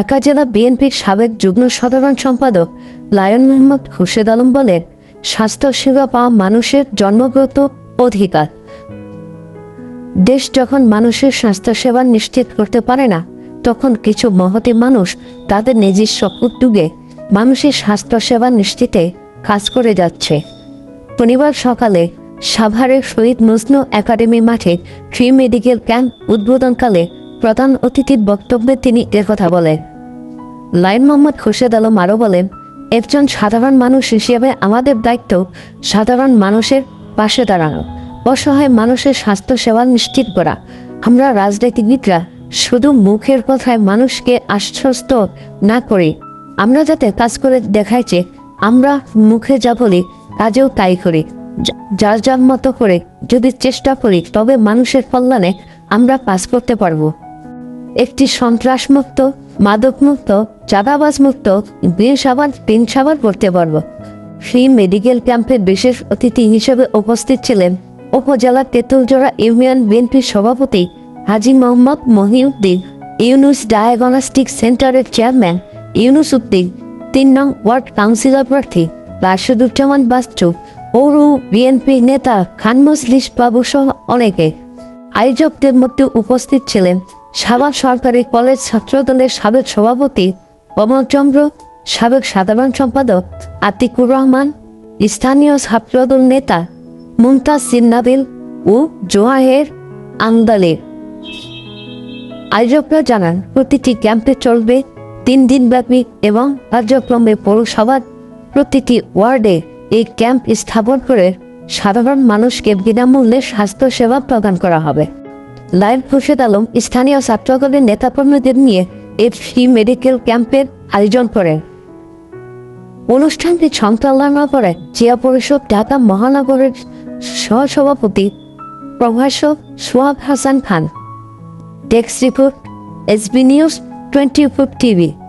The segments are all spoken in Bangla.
ঢাকা জেলা বিএনপির সাবেক যুগ্ম সাধারণ সম্পাদক লায়ন মোহাম্মদ খুরশেদ আলম বলেন স্বাস্থ্যসেবা পাওয়া মানুষের জন্মগত অধিকার। দেশ যখন মানুষের স্বাস্থ্যসেবা নিশ্চিত করতে পারে না, তখন কিছু মহতি মানুষ তাদের নিজস্ব উদ্যোগে মানুষের স্বাস্থ্যসেবা নিশ্চিতে কাজ করে যাচ্ছে। শনিবার সকালে সাভারের শহীদ মজনু একাডেমি মাঠে ফ্রি মেডিকেল ক্যাম্প উদ্বোধনকালে প্রধান অতিথির বক্তব্যে তিনি একথা বলেন। লাইন মোহাম্মদ খুরশেদ আলম আরও বলেন, একজন সাধারণ মানুষ হিসেবে আমাদের দায়িত্ব সাধারণ মানুষের পাশে দাঁড়ানো, অসহায় মানুষের স্বাস্থ্য সেবা নিশ্চিত করা। আমরা রাজনীতিবিদরা শুধু মুখের কথায় মানুষকে আশ্বস্ত না করি, আমরা যাতে কাজ করে দেখাই যে আমরা মুখে যা বলি, কাজেও তাই করি। যার যার মতো করে যদি চেষ্টা করি, তবে মানুষের কল্যাণে আমরা কাজ করতে পারব। একটি সন্ত্রাসমুক্ত মাদকমুক্ত, চাঁদাবাজমুক্ত বিয়ে সাবান, তিন সাবান করতে পারব। ফ্রি মেডিকেল ক্যাম্পের বিশেষ অতিথি হিসেবে উপস্থিত ছিলেন উপজেলা তেঁতুলজোড়া ইউনিয়ন বিএনপির সভাপতি হাজি মোহাম্মদ মহিউদ্দিন, ইউনুস ডায়াগনস্টিক সেন্টারের চেয়ারম্যান ইউনুস উদ্দিন, তিন নং ওয়ার্ড কাউন্সিলর প্রার্থী রাশেদুজ্জামান বাস্টু পৌর বিএনপি নেতা খান বাবু সহ অনেকে। আয়োজকদের মধ্যে উপস্থিত ছিলেন সাভার সরকারি কলেজ ছাত্রদলের সাবেক সভাপতি কমলচন্দ্র সাবেক সাধারণ সম্পাদক আতিকুর রহমান, স্থানীয় ছাত্রদল নেতা মুমতাজ সিন্নাবিল ও জোয়াহের আন্দালের আয়োজকরা জানান, প্রতিটি ক্যাম্পে চলবে তিন দিন দিনব্যাপী এবং কার্যক্রমে পৌরসভার প্রতিটি ওয়ার্ডে এই ক্যাম্প স্থাপন করে সাধারণ মানুষকে বিনামূল্যে স্বাস্থ্যসেবা প্রদান করা হবে। লাইন খুরশেদ আলম স্থানীয় ছাত্রদলের নেতাকর্মীদের নিয়ে এফ ফ্রি মেডিকেল ক্যাম্পের আয়োজন করেন অনুষ্ঠানটি সঞ্চালনা করে জিয়া পরিষদ ঢাকা মহানগরের সহসভাপতি প্রভাষক Sohab Hasan Khan. Desk report SB news, twenty four TV.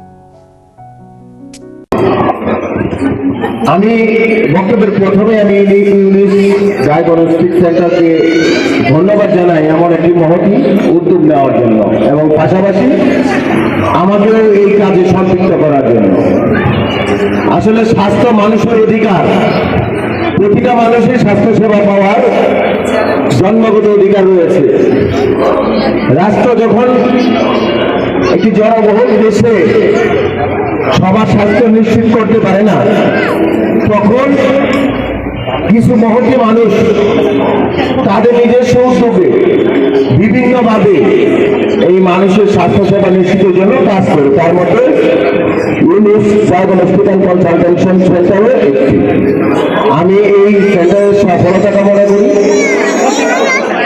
আমি বক্তব্যের প্রথমে আমি ডায়াগনস্টিক সেন্টারকে ধন্যবাদ জানাই আমার একটি মহতি উদ্যোগ নেওয়ার জন্য এবং পাশাপাশি আমাকেও এই কাজে সম্পৃক্ত করার জন্য। আসলে স্বাস্থ্য মানুষের অধিকার। প্রতিটা মানুষের স্বাস্থ্য সেবা পাওয়ার জন্মগত অধিকার রয়েছে। রাষ্ট্র যখন একটি জনবহুল দেশে সবার স্বাস্থ্য নিশ্চিত করতে পারে না তখন কিছু মহতি মানুষ তাদের নিজস্ব উদ্যোগে বিভিন্নভাবে এই মানুষের স্বাস্থ্য সেবা নিশ্চিতের জন্য কাজ করে। তার মধ্যে ইউনিস ডায়াগনস্টিক অ্যান্ড কনসালটেশন সেন্টারও একটি। আমি এই সেন্টারের সফলতা কামনা করি।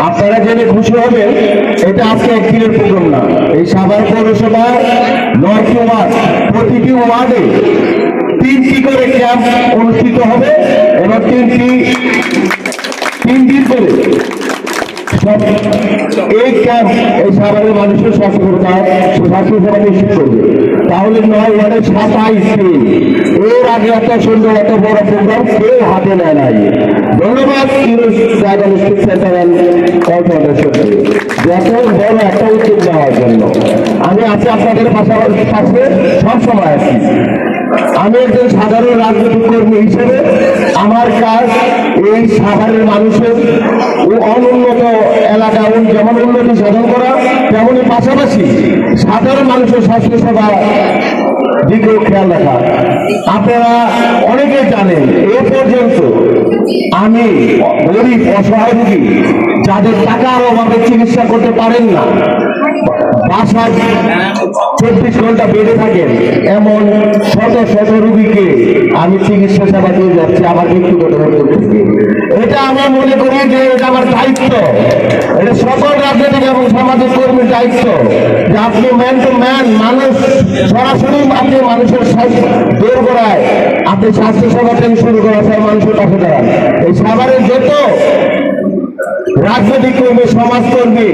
আপনারা জেনে খুশি হবেন, এটা আজকে একদিনের প্রোগ্রাম না। এই সাভার পৌরসভা নয়টি ওয়ার্ড, প্রতিটি ওয়ার্ডে তিনটি করে ক্যাম্প অনুষ্ঠিত হবে। এবং তিনটি তিন দিন করে এই ক্যাম্প এই সাভারের মানুষের স্বাস্থ্যতা স্বাস্থ্যসেবা নিশ্চিত করবে। তাহলে নয় ওয়ার্ডে সাতাইশ দিন। এর আগে একটা সুন্দর এত বড় প্রোগ্রাম কেউ হাতে নেয় নাই। ধন্যবাদ ডায়াগনস্টিক সেন্টার ফাউন্ডেশনকে যত বড় একটা উদ্যোগ নেওয়ার জন্য। আমি আছি আপনাদের পাশাপাশি পাশে সবসময় আছি। আমি একজন সাধারণ রাজনৈতিক কর্মী হিসেবে আমার কাজ এই সাধারণ মানুষের অনুন্নত এলাকা যেমন উন্নতি সাধন করা, তেমনি পাশাপাশি সাধারণ মানুষের স্বাস্থ্য সেবা দিকেও খেয়াল রাখা। আপনারা অনেকে জানেন, এ পর্যন্ত আমি গরিব, অসহায় রোগী, যাদের টাকার অভাবে চিকিৎসা করতে পারেন না বাসায় চব্বিশ ঘণ্টা বেড়ে থাকেন। এমন শত শত রুগীকে আমি চিকিৎসা সেবা দিয়ে যাচ্ছি আমার ব্যক্তিগত এটা আমি মনে করি যে এটা আমার দায়িত্ব। এটা সকল রাজনৈতিক এবং সামাজিক কর্মীর দায়িত্ব যে আপনি ম্যান টু ম্যান মানুষ, সরাসরি আপনি মানুষের স্বাস্থ্য দূর করায় আপনি স্বাস্থ্য সেবা থেকে শুরু করা সব মানুষের পাশে দাঁড়ান। এই সাভারের যত রাজনৈতিক কর্মী, সমাজকর্মী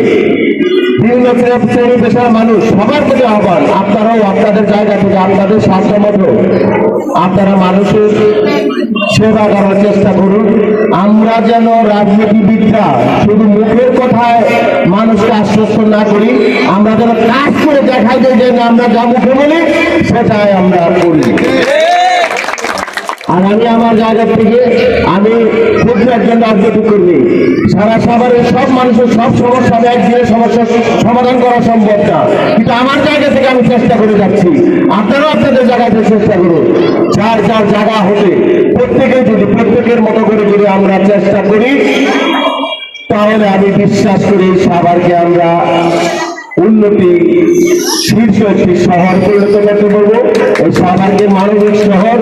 বিভিন্ন শ্রেণি পেশার মানুষ, সবার প্রতি আহ্বান, আপনারাও আপনাদের জায়গা থেকে আপনাদের স্বাস্থ্যমতো আপনারা মানুষের সেবা করার চেষ্টা করুন। আমরা যেন রাজনীতিবিদরা শুধু মুখের কথায় মানুষকে আশ্বস্ত না করি, আমরা যেন কাজ করে দেখাই দিই যে আমরা যা মুখে বলি, সেটাই আমরা করি। আর আমি আমার জায়গা থেকে আমি ক্ষুদ্র একজন রাজনৈতিক কর্মী সারা সাভারের সব মানুষের সব সমস্যা একদিনের সমস্যার সমাধান করা সম্ভব না। কিন্তু আমার জায়গা থেকে আমি চেষ্টা করে যাচ্ছি। আপনারাও আপনাদের জায়গা থেকে চেষ্টা করুন। যার যার জায়গা হতে প্রত্যেকে যদি প্রত্যেকের মতো করে যদি আমরা চেষ্টা করি, তাহলে আমি বিশ্বাস করি সাভারকে আমরা উন্নতি শীর্ষ একটি শহর পরিণত করতে পারব এই সাভারকে মানবিক শহর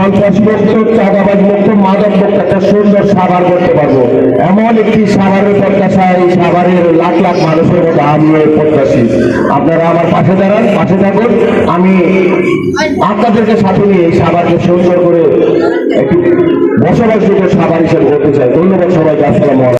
সন্ত্রাস মুক্ত চাঁদাবাজ মুক্ত, মাদক মুক্ত সুন্দর সাভার করতে পারব। এমন একটি সাভারের প্রত্যাশা, এই সাভারের লাখ লাখ মানুষের মতো আমিও প্রত্যাশী। আপনারা আমার পাশে দাঁড়ান, পাশে থাকুন। আমি আপনাদেরকে সাথে নিয়ে এই সাভারকে সুন্দর করে একটি বসবাসযোগ্য সাভার হিসেবে করতে চাই। ধন্যবাদ সবাইকে, আসসালামু